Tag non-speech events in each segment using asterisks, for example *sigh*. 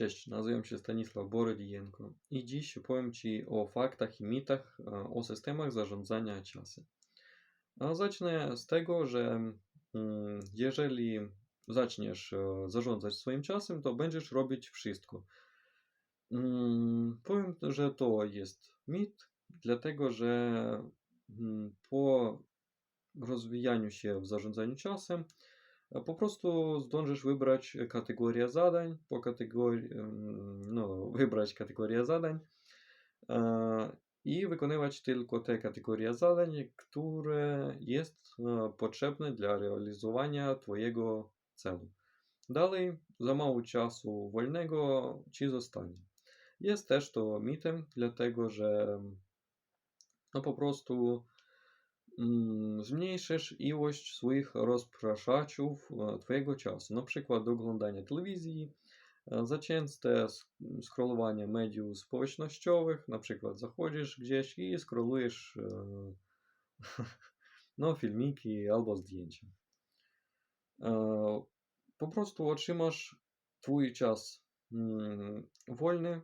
Cześć, nazywam się Stanisław Borylienko i dziś opowiem Ci o faktach i mitach e, o systemach zarządzania czasem. Zacznę z tego, że mm, jeżeli zaczniesz e, zarządzać swoim czasem, to będziesz robić wszystko. Mm, powiem, że to jest mit, dlatego że mm, po rozwijaniu się w zarządzaniu czasem, po prostu zdążysz wybrać kategorię zadań, po kategorii, no, wybrać kategorię zadań e, i wykonywać tylko te kategorie zadań, które jest e, potrzebne dla realizowania Twojego celu. Dalej, za mało czasu wolnego Ci zostanie. Jest też to mitem, dlatego że no po prostu mm, zmniejszysz ilość swoich rozpraszaczów e, Twojego czasu, na przykład do oglądania telewizji, e, za częste sk- scrollowanie mediów społecznościowych, na przykład zachodzisz gdzieś i scrollujesz e, *laughs* no, filmiki albo zdjęcia. Po prostu otrzymasz Twój czas mm, wolny,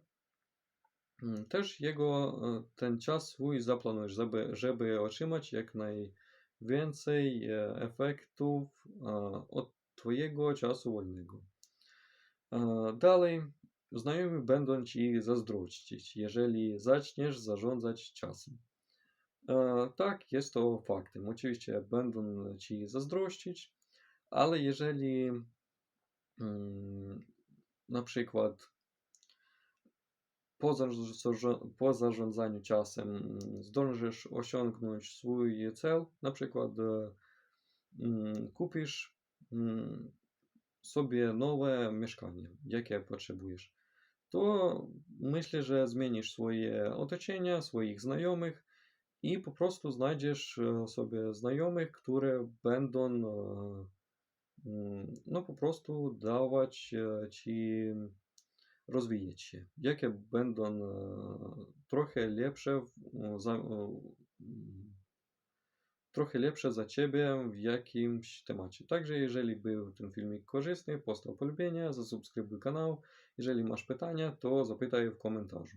Mm, Też jego ten czas swój zaplanujesz, żeby, żeby otrzymać jak najwięcej e, efektów e, od Twojego czasu wolnego. E, Dalej, znajomi będą Ci zazdrościć, jeżeli zaczniesz zarządzać czasem. Tak, jest to faktem. Oczywiście będą Ci zazdrościć, ale jeżeli mm, na przykład po, zarządza- po zarządzaniu czasem zdążysz osiągnąć swój cel, na przykład e, mm, kupisz mm, sobie nowe mieszkanie, jakie potrzebujesz, to myślę, że zmienisz swoje otoczenie, swoich znajomych i po prostu znajdziesz e, sobie znajomych, które będą e, mm, no po prostu dawać ci rozwijać się, jakie będą e, trochę lepsze za, mm, trochę lepsze za Ciebie w jakimś temacie. Także jeżeli był ten filmik korzystny, postaw polubienie, zasubskrybuj kanał. Jeżeli masz pytania, to zapytaj w komentarzu.